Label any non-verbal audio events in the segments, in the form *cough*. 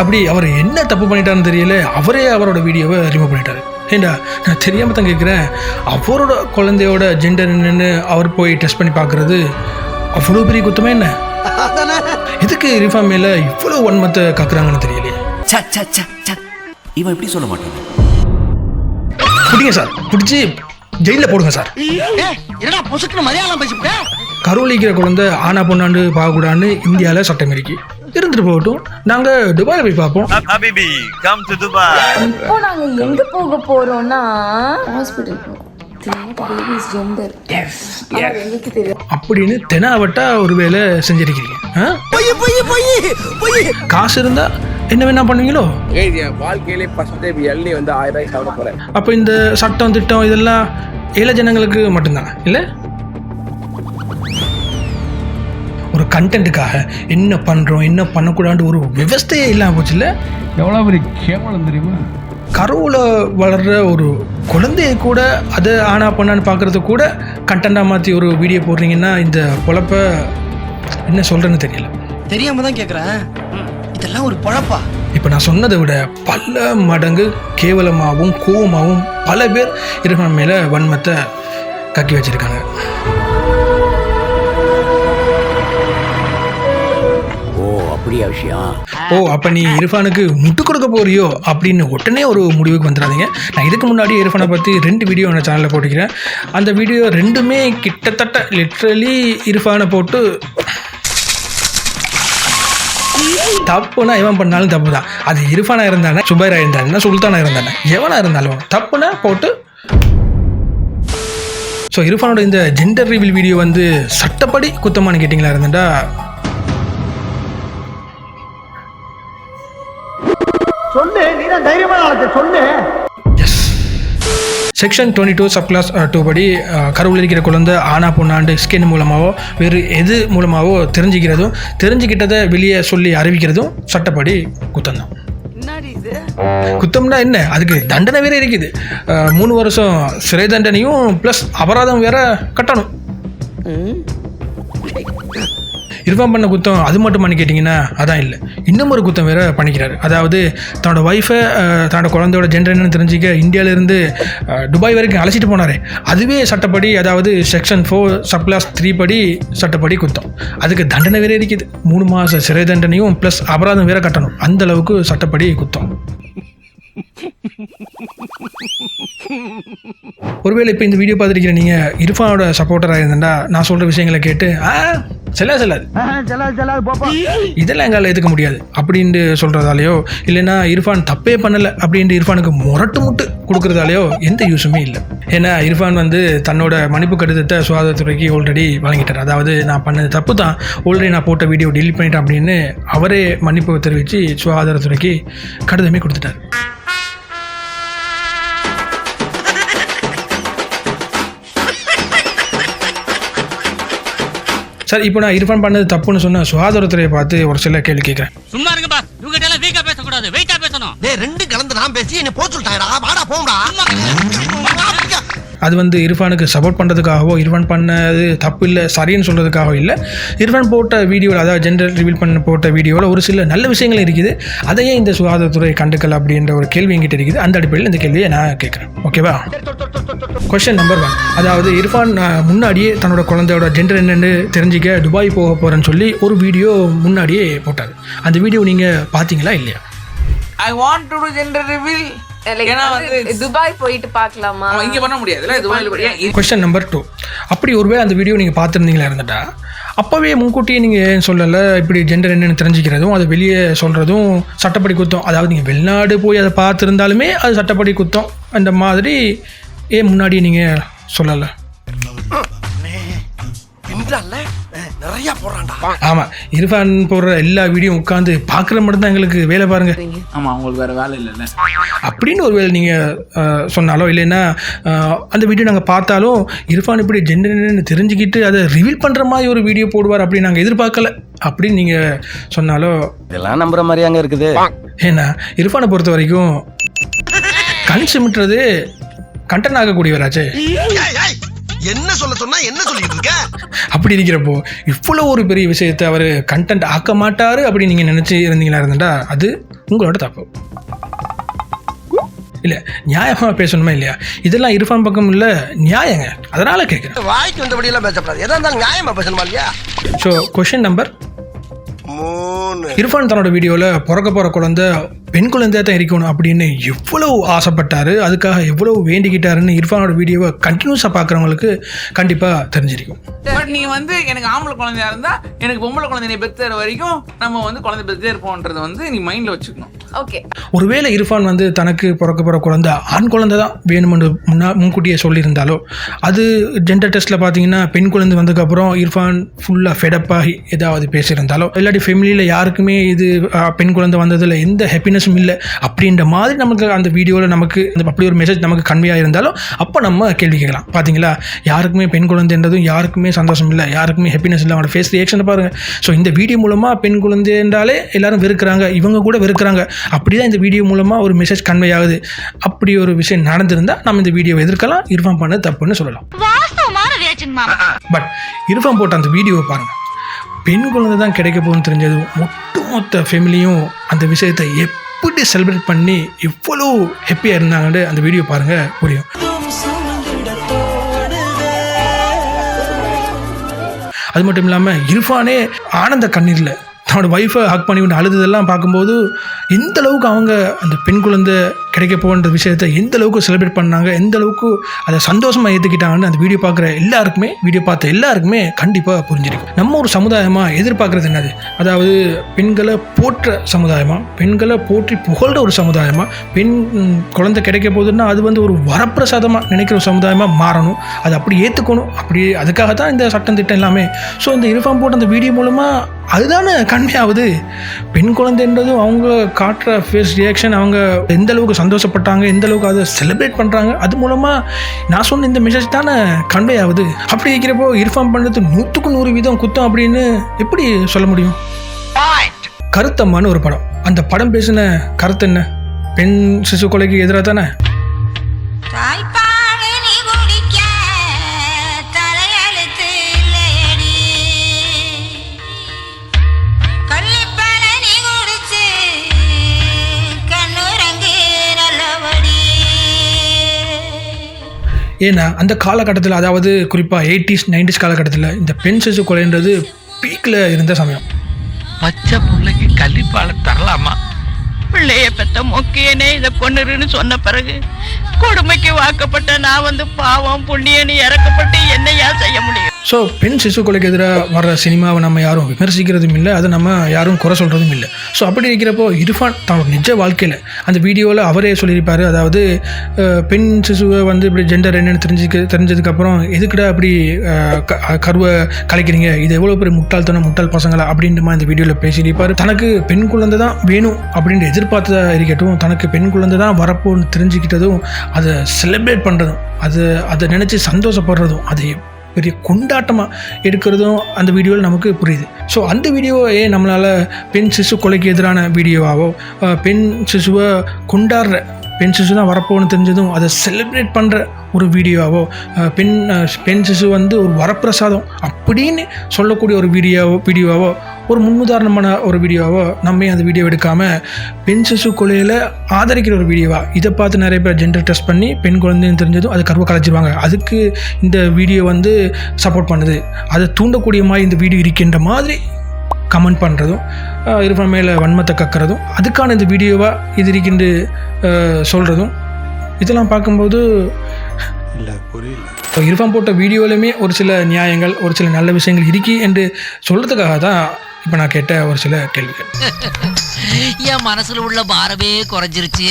அப்படி அவர் என்ன தப்பு பண்ணிட்டாருன்னு தெரியல அவரே அவரோட வீடியோவை ரிமூவ் பண்ணிட்டாரு. ஏண்டா நான் தெரியாமல் தான் கேட்குறேன் அவரோட குழந்தையோட ஜெண்டர் என்னன்னு அவர் போய் டெஸ்ட் பண்ணி பார்க்குறது அவ்வளோ பெரிய குத்தமே என்ன? எதுக்கு ரிஃபார்ம் மேலே இவ்வளோ வன்மத்தை காக்குறாங்கன்னு தெரியலையே. இவன் எப்படி சொல்ல மாட்டான்? பிடிங்க சார் பிடிச்சி ஜெயிலில் போடுங்க சார். என்னடா பொசுக்குன்னு மலையாளம் கருவளிக்கிற குழந்தை ஆனா பொண்ணாண்டு பார்க்கக்கூடாதுன்னு இந்தியாவில் சட்டம் இருக்கு. இருந்துட்டு போகட்டும். நாங்கள் துபாயில் போய் பார்ப்போம். Habibi, come to Dubai. இப்போ நாங்க எங்க போக போறோம்னா? தெரியும் அப்படின்னு தெனாவட்டா ஒரு வேலை செஞ்சிருக்கிறீங்க. ஆ? பொய் பொய் பொய் பொய். காசு இருந்தா என்ன வேணா பண்ணுவீங்களோ? வாழ்க்கையிலே ஃபர்ஸ்ட் டைம் எள்ளி வந்து ஆயிரம் ரூபாய்க்கு சாப்பிட போறேன். அப்போ இந்த சட்டம் திட்டம் இதெல்லாம் ஏழை ஜனங்களுக்கு மட்டும்தான்? இல்லை? ஒரு கண்டென்ட்டுக்காக என்ன பண்ணுறோம் என்ன பண்ணக்கூடாதுன்னு ஒரு விவஸ்தையே இல்லாமல் போச்சு இல்லை எவ்வளோ பெரிய கேவலம் தெரியுமா? கருவில் வளர்ற ஒரு குழந்தைய கூட அதை ஆனா பண்ணான்னு பார்க்குறது கூட கண்டென்ட்டாக மாற்றி ஒரு வீடியோ போடுறீங்கன்னா இந்த பொழப்ப என்ன சொல்கிறேன்னு தெரியல. தெரியாம தான் கேக்குறேன். இதெல்லாம் ஒரு பழப்பா? இப்போ நான் சொன்னதை விட பல மடங்கு கேவலமாகவும் கோவமாகவும் பல பேர் இறைவன் மேலே வன்மத்தை கக்கி வச்சிருக்காங்க. ஓ விஷயம். ஓ அப்போ நீ இரஃபானுக்கு முட்டு கொடுக்க போறியோ? அப்படின்னு உடனே ஒரு முடிவுக்கு வந்துடாதீங்க. நான் இதுக்கு முன்னாடி இரஃபானை பற்றி ரெண்டு வீடியோ நான் சேனலில் போட்டுக்கிறேன் அந்த வீடியோ ரெண்டுமே கிட்டத்தட்ட லிட்ரலி இரஃபானை போட்டு தப்புனா எவன் பண்ணாலும் தப்பு தான் அது இரஃபானா இருந்தானே சுபைரா இருந்தானே சுல்தானா இருந்தானே எவனா இருந்தாலும் தப்புனா போட்டு. ஸோ இரஃபானோட இந்த ஜெண்டர் ரிவில் வீடியோ வந்து சட்டப்படி குத்தமானு கேட்டிங்களா இருந்துட்டா section twenty two sub class two படி அஹ், கருவில் இருக்கிற குழந்தை ஆனா பொண்ணாண்டு ஸ்கின் மூலமாகவோ வேறு எது மூலமாகவோ தெரிஞ்சுக்கிறதும் தெரிஞ்சுக்கிட்டதை வெளியே சொல்லி அறிவிக்கிறதும் சட்டப்படி குத்தம் தான் குத்தம்னா என்ன? அதுக்கு தண்டனை வேற இருக்குது. அஹ், மூணு வருஷம் சிறை தண்டனையும் ப்ளஸ் அபராதம் வேற கட்டணும். இர்ஃபான் பண்ண குத்தம் அது மட்டும் பண்ணி கேட்டிங்கன்னா அதான் இல்லை. இன்னும் ஒரு குத்தம் வேறு பண்ணிக்கிறாரு. அதாவது தன்னோட ஒய்ஃபை தன்னோட குழந்தையோட ஜெண்டர் என்னன்னு தெரிஞ்சிக்க இந்தியாவிலேருந்து துபாய் வரைக்கும் அழைச்சிட்டு போனார். அதுவே சட்டப்படி அதாவது செக்ஷன் ஃபோர் சப்ளாஸ் த்ரீ படி சட்டப்படி குத்தம். அதுக்கு தண்டனை வேற இருக்குது. மூணு மாத சிறை தண்டனையும் ப்ளஸ் அபராதம் வேற கட்டணும். அந்த அளவுக்கு சட்டப்படி குத்தம். ஒருவேளை இப்போ இந்த வீடியோ பார்த்துருக்கிற நீங்கள் இர்ஃபானோட சப்போர்ட்டராக இருந்தா நான் சொல்கிற விஷயங்களை கேட்டு ஆ செல்லா செல்லாது. இதெல்லாம் எங்களால் ஏற்றுக்க முடியாது அப்படின்ட்டு சொல்கிறதாலையோ இல்லைன்னா இர்ஃபான் தப்பே பண்ணலை அப்படின்ட்டு இர்ஃபானுக்கு முரட்டு முட்டு கொடுக்குறதாலையோ எந்த யூஸுமே இல்லை. ஏன்னா இர்ஃபான் வந்து தன்னோட மன்னிப்பு கடிதத்தை சுகாதாரத்துறைக்கு ஆல்ரெடி வழங்கிட்டார். அதாவது நான் பண்ணது தப்பு தான் ஆல்ரெடி நான் போட்ட வீடியோ delete பண்ணிட்டேன் அப்படின்னு அவரே மன்னிப்பு தெரிவித்து சுகாதாரத்துறைக்கு கடிதமே கொடுத்துட்டார். சார் இப்போ நான் இர்ஃபான் பண்ணது தப்புன்னு சொன்ன சுகாதாரத்துறையை பார்த்து ஒரு சில கேள்வி கேட்குறேன். சும்மா இருங்க பாஸ் இவங்க எல்லாம் வீக்கா பேசக்கூடாது. வெயிட்டா பேசணும். டேய் ரெண்டு கலந்து நான் பேசி என்ன போக சொல்லிட்டாடா வாடா போம்டா அது வந்து இர்ஃபானுக்கு சப்போர்ட் பண்ணுறதுக்காகவோ இரஃபான் பண்ணது தப்பு இல்லை சரின்னு சொல்கிறதுக்காகவோ இல்லை. இர்ஃபான் போட்ட வீடியோவில் அதாவது ஜென்ரல் ரிவீல் பண்ண போட்ட வீடியோவில் ஒரு சில நல்ல விஷயங்கள் இருக்குது. அதையே இந்த சுகாதாரத்துறை கண்டுக்கல அப்படின்ற ஒரு கேள்வி என்கிட்ட இருக்குது. அந்த அடிப்படையில் இந்த கேள்வியை நான் கேட்குறேன். ஓகேவா கொஷின் நம்பர் ஒன் அதாவது இர்ஃபான் முன்னாடியே தன்னோட குழந்தையோட ஜென்டர் என்னென்னு தெரிஞ்சிக்க துபாய் போக போகிறேன்னு சொல்லி ஒரு வீடியோ முன்னாடியே போட்டார். அந்த வீடியோ நீங்கள் பார்த்தீங்களா இல்லையா? I want to gender reveal ஏன்னா வந்து துபாய் போயிட்டு பார்க்கலாமா? இங்க பண்ண முடியாதுல்ல துபாயில் படியா கொஸ்டின் நம்பர் டூ அப்படி ஒருவேளை அந்த வீடியோ நீங்கள் பார்த்துருந்தீங்களா இருந்துட்டா? அப்போவே முன்கூட்டியே நீங்கள் ஏன் சொல்லலை? இப்படி ஜெண்டர் என்னன்னு தெரிஞ்சுக்கிறதும் அதை வெளியே சொல்கிறதும் சட்டப்படி குத்தம். அதாவது நீங்கள் வெளிநாடு போய் அதை பார்த்துருந்தாலுமே அது சட்டப்படி குத்தம் அந்த மாதிரி ஏன் முன்னாடி நீங்கள் சொல்லலை? நிறைய போடுறான்டா. ஆமாம் இர்ஃபான் போடுற எல்லா வீடியோ உட்காந்து பார்க்குற மட்டும் தான் எங்களுக்கு வேலை பாருங்கள் ஆமா உங்களுக்கு வேற வேலை இல்லைல்ல. அப்படின்னு ஒரு வேளை நீங்கள் சொன்னாலோ இல்லைன்னா அந்த வீடியோ நாங்கள் பார்த்தாலும் இர்ஃபான் இப்படி ஜெண்டர்னு தெரிஞ்சுக்கிட்டு அதை ரிவீல் பண்ணுற மாதிரி ஒரு வீடியோ போடுவார் அப்படின்னு நாங்கள் எதிர்பார்க்கல. அப்படின்னு நீங்கள் சொன்னாலோ இதெல்லாம் நம்புற மாதிரி அங்க இருக்குது. ஏன்னா இர்ஃபானை பொறுத்த வரைக்கும் கண் சிமிட்டுறது கண்டன் ஆகக்கூடியவராச்சே. என்ன சொல்ல சொன்னா என்ன சொல்லிட்டு இருக்க? அப்படி இருக்கிறப்போ இவ்வளோ ஒரு பெரிய விஷயத்தை அவர் கண்டென்ட் ஆக்க மாட்டார் அப்படின்னு நீங்கள் நினச்சி இருந்தீங்களா இருந்துட்டா அது உங்களோட தப்பு. இல்லை நியாயமாக பேசணுமா இல்லையா? இதெல்லாம் இரஃபான் பக்கம் இல்லை நியாயங்க. அதனால் கேட்குறேன் வாய்க்கு வந்தபடி எல்லாம் பேசப்படாது எதா இருந்தாலும் நியாயமா பேசணுமா இல்லையா? ஸோ கொஷின் நம்பர் மூணு. இரஃபான் தன்னோட வீடியோவில் பிறக்க போகிற குழந்தை பெண் குழந்தையா தான் இருக்கணும் அப்படின்னு எவ்வளவு ஆசைப்பட்டாரு அதுக்காக எவ்வளவு வேண்டிக்கிட்டாருன்னு இரஃபானோட வீடியோவை கண்டினியூஸாக பார்க்குறவங்களுக்கு கண்டிப்பாக தெரிஞ்சிருக்கும். பட் நீ வந்து எனக்கு ஆம்பளை குழந்தையா இருந்தா எனக்கு பொம்பளை குழந்தைய பெத்துற வரைக்கும் நம்ம வந்து குழந்தை பெத்தே இருப்போம்ன்றது வந்து நீ மைண்ட்ல வச்சுக்கணும். ஓகே ஒருவேளை இரஃபான் வந்து தனக்கு பிறக்க போகிற குழந்தை ஆண் குழந்தை தான் வேணுமென்று முன்னா முன்கூட்டியே சொல்லியிருந்தாலோ அது ஜெண்டர் டெஸ்ட்டில் பார்த்தீங்கன்னா பெண் குழந்தை வந்ததுக்கப்புறம் இரஃபான் ஃபுல்லாக ஃபெடப்பாகி ஏதாவது பேசியிருந்தாலோ இல்லாட்டி ஃபேமிலியில் யாருக்குமே இது பெண் குழந்தை வந்ததில் எந்த ஹாப்பினஸும் இல்லை அப்படின்ற மாதிரி நமக்கு அந்த வீடியோவில் நமக்கு அப்படி ஒரு மெசேஜ் நமக்கு கன்வே ஆயிருந்தாலும் அப்போ நம்ம கேள்வி கேட்கலாம். பார்த்தீங்களா யாருக்குமே பெண் குழந்தைன்றதும் யாருக்குமே சந்தோஷம் இல்லை யாருக்குமே ஹாப்பினஸ் இல்லை. அவனோட ஃபேஸ் ரியாக்ஷனை பாருங்கள் ஸோ இந்த வீடியோ மூலமாக பெண் குழந்தை என்றாலே எல்லாரும் வெறுக்கிறாங்க. இவங்க கூட வெறுக்கிறாங்க. அப்படி தான் இந்த வீடியோ மூலமாக ஒரு மெசேஜ் கன்வே ஆகுது. அப்படி ஒரு விஷயம் நடந்திருந்தால் நம்ம இந்த வீடியோவை எதிர்க்கலாம். இர்ஃபான் பண்ண தப்புன்னு சொல்லலாம். பட் இர்ஃபான் போட்ட அந்த வீடியோவை பாருங்கள் பெண் குழந்தை தான் கிடைக்க போகுதுன்னு தெரிஞ்சதும் ஒட்டுமொத்த ஃபேமிலியும் அந்த விஷயத்தை எப்படி செலிப்ரேட் பண்ணி எவ்வளோ ஹாப்பியாக இருந்தாங்கன்னு அந்த வீடியோ பாருங்கள் புரியும். அது மட்டும் இல்லாமல் இர்ஃபானே ஆனந்த கண்ணீரில் தன்னோட ஒய்ஃபை ஹக் பண்ணி விட்டு அழுததெல்லாம் பார்க்கும்போது எந்த அளவுக்கு அவங்க அந்த பெண் குழந்தை கிடைக்க போகின்ற விஷயத்தை எந்த அளவுக்கு செலிப்ரேட் பண்ணாங்க எந்த அளவுக்கு அதை சந்தோஷமாக ஏற்றுக்கிட்டாங்கன்னு அந்த வீடியோ பார்க்குற எல்லாருக்குமே வீடியோ பார்த்த எல்லாருக்குமே கண்டிப்பாக புரிஞ்சிருக்கும். நம்ம ஒரு சமுதாயமாக எதிர்பார்க்குறது என்னது? அதாவது பெண்களை போற்ற சமுதாயமாக பெண்களை போற்றி புகழ்கிற ஒரு சமுதாயமாக பெண் குழந்தை கிடைக்க போகுதுன்னா அது வந்து ஒரு வரப்பிரசாதமாக நினைக்கிற ஒரு சமுதாயமாக மாறணும். அதை அப்படி ஏற்றுக்கணும் அப்படி அதுக்காக தான் இந்த சட்டம் திட்டம் எல்லாமே. ஸோ இந்த யூனிஃபார்ம் போட்ட அந்த வீடியோ மூலமாக அதுதானே கண்மையாகுது? பெண் குழந்தைன்றதும் அவங்க காட்டுற ஃபேஸ் ரியாக்ஷன் அவங்க எந்த அளவுக்கு சந்தோஷப்பட்டாங்க எந்த அளவுக்கு அதை செலிப்ரேட் பண்ணுறாங்க அது மூலமாக நான் சொன்ன இந்த மெசேஜ் தானே கன்வே ஆகுது அப்படி இருக்கிறப்போ இன்ஃபார்ம் பண்ணுறது நூற்றுக்கு நூறு வீதம் குத்தம் அப்படின்னு எப்படி சொல்ல முடியும்? கருத்தம்மான்னு ஒரு படம். அந்த படம் பேசின கருத்து என்ன? பெண் சிசு கொலைக்கு எதிராக தானே? ஏன்னா அந்த காலகட்டத்தில் அதாவது குறிப்பாக எயிட்டிஸ் நைன்டிஸ் காலகட்டத்தில் இந்த பெண் சிசு கொலைன்றது பீக்கில் இருந்த சமயம். பச்சை பிள்ளைக்கு கள்ளிப்பால தரலாமா? பிள்ளைய பெத்த மொக்கையனே இதை கொண்டுருன்னு சொன்ன பிறகு கொடுமைக்கு வாக்கப்பட்ட நான் வந்து பாவம் புண்ணியன்னு இறக்கப்பட்டு என்னையா செய்ய முடியும்? ஸோ பெண் சிசு கொலைக்கு எதிராக வர்ற சினிமாவை நம்ம யாரும் விமர்சிக்கிறதும் இல்லை அதை நம்ம யாரும் குறை சொல்கிறதும் இல்லை. ஸோ அப்படி இருக்கிறப்போ இரஃபான் தன்னோட நிஜ வாழ்க்கையில் அந்த வீடியோவில் அவரே சொல்லியிருப்பார் அதாவது பெண் சிசுவை வந்து இப்படி ஜெண்டர் என்னென்னு தெரிஞ்சுக்க தெரிஞ்சதுக்கப்புறம் எதுக்குடா அப்படி க- கருவை கலைக்கிறீங்க? இது எவ்வளோ பெரிய முட்டாள்தனம் முட்டாள் பசங்களா? அப்படின்ற மாதிரி இந்த வீடியோவில் பேசியிருப்பார். தனக்கு பெண் குழந்தை தான் வேணும் அப்படின்ற எதிர்பார்த்ததா இருக்கட்டும் தனக்கு பெண் குழந்தை தான் வரப்போன்னு தெரிஞ்சுக்கிட்டதும் அதை செலிப்ரேட் பண்ணுறதும் அது அதை நினச்சி சந்தோஷப்படுறதும் அதை பெரிய கொண்டாட்டமாக எடுக்கிறதும் அந்த வீடியோவில் நமக்கு புரியுது. ஸோ அந்த வீடியோவே நம்மளால் பெண் சிசு கொலைக்கு எதிரான வீடியோவாவோ பெண் சிசுவை கொண்டாடுற பெண் சிசு தான் வரப்போன்னு தெரிஞ்சதும் அதை செலிப்ரேட் பண்ணுற ஒரு வீடியோவோ பெண் பெண் சிசு வந்து ஒரு வரப்பிரசாதம் அப்படின்னு சொல்லக்கூடிய ஒரு வீடியோவோ வீடியோவோ ஒரு முன்னுதாரணமான ஒரு வீடியோவோ நம்ம அந்த வீடியோ எடுக்காமல் பெண் சிசு கொலையில் ஆதரிக்கிற ஒரு வீடியோவா? இதை பார்த்து நிறைய பேர் ஜெண்டர் டெஸ்ட் பண்ணி பெண் குழந்தைன்னு தெரிஞ்சதும் அது கருவை கலைச்சிருவாங்க அதுக்கு இந்த வீடியோ வந்து சப்போர்ட் பண்ணுது. அதை தூண்டக்கூடிய மாதிரி இந்த வீடியோ இருக்கின்ற மாதிரி கமெண்ட் பண்ணுறதும் இருப்ப மேலே வன்மத்தை கக்கிறதும் அதுக்கான இந்த வீடியோவாக இது இருக்கின்ற சொல்கிறதும் இதெல்லாம் பார்க்கும்போது இப்போ இரஃபான் போட்ட வீடியோலையுமே ஒரு சில நியாயங்கள் ஒரு சில நல்ல விஷயங்கள் இருக்கி என்று சொல்கிறதுக்காக தான் இப்போ நான் கேட்ட ஒரு சில கேள்விகள். *laughs* என் மனசுல உள்ள பாரமே குறைஞ்சிருச்சு.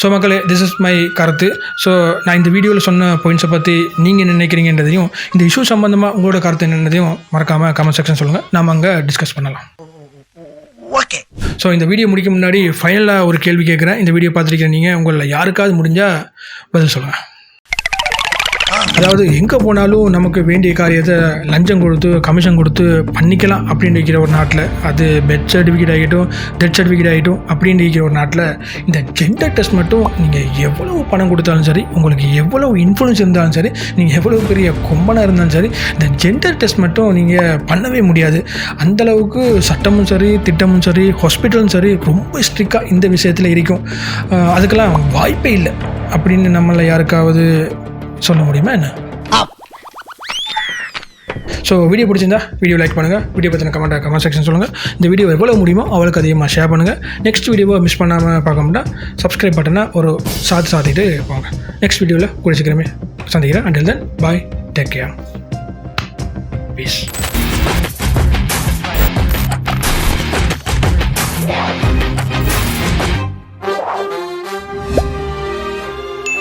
ஸோ மக்களே திஸ் இஸ் மை கருத்து. ஸோ நான் இந்த வீடியோவில் சொன்ன பாயிண்ட்ஸை பற்றி நீங்கள் என்ன நினைக்கிறீங்கன்றதையும் இந்த இஷ்யூ சம்மந்தமாக உங்களோட கருத்து என்னன்றதையும் மறக்காமல் கமெண்ட் செக்ஷன் சொல்லுங்கள் நாம் அங்கே டிஸ்கஸ் பண்ணலாம். ஓகே ஸோ இந்த வீடியோ முடிக்க முன்னாடி ஃபைனலாக ஒரு கேள்வி கேட்குறேன் இந்த வீடியோ பார்த்துருக்கீங்க நீங்கள் உங்களில் யாருக்காவது முடிஞ்சால் பதில் சொல்லுங்கள் அதாவது எங்கே போனாலும் நமக்கு வேண்டிய காரியத்தை லஞ்சம் கொடுத்து கமிஷன் கொடுத்து பண்ணிக்கலாம் அப்படின்னு இருக்கிற ஒரு நாட்டில். அது பெட் சர்டிஃபிகேட் ஆகிட்டும் டெத் சர்டிஃபிகேட் ஆகிட்டும் அப்படின்னு இருக்கிற ஒரு நாட்டில் இந்த ஜெண்டர் டெஸ்ட் மட்டும் நீங்கள் எவ்வளவு பணம் கொடுத்தாலும் சரி உங்களுக்கு எவ்வளவு இன்ஃப்ளூயன்ஸ் இருந்தாலும் சரி நீங்கள் எவ்வளோ பெரிய கொம்பனாக இருந்தாலும் சரி இந்த ஜெண்டர் டெஸ்ட் மட்டும் நீங்கள் பண்ணவே முடியாது. அந்தளவுக்கு சட்டமும் சரி திட்டமும் சரி ஹாஸ்பிட்டலும் சரி ரொம்ப ஸ்ட்ரிக்டாக இந்த விஷயத்தில் இருக்கும். அதுக்கெல்லாம் வாய்ப்பே இல்லை. அப்படின்னு நம்மளை யாருக்காவது சொல்ல முடியுமா என்ன? ஸோ வீடியோ பிடிச்சிருந்தா வீடியோ லைக் பண்ணுங்கள் வீடியோ பற்றின கமெண்ட் கமெண்ட் செக்ஷன் சொல்லுங்கள் இந்த வீடியோ எவ்வளோ முடியுமோ அவளுக்கு அதிகமாக ஷேர் பண்ணுங்கள் நெக்ஸ்ட் வீடியோவை மிஸ் பண்ணாமல் பார்க்க முடியா சப்ஸ்கிரைப் பட்டனை ஒரு சாத்து சாத்திட்டு போங்க. நெக்ஸ்ட் வீடியோவில் கூட சீக்கிரமே சந்திக்கிறேன். Until then bye take care peace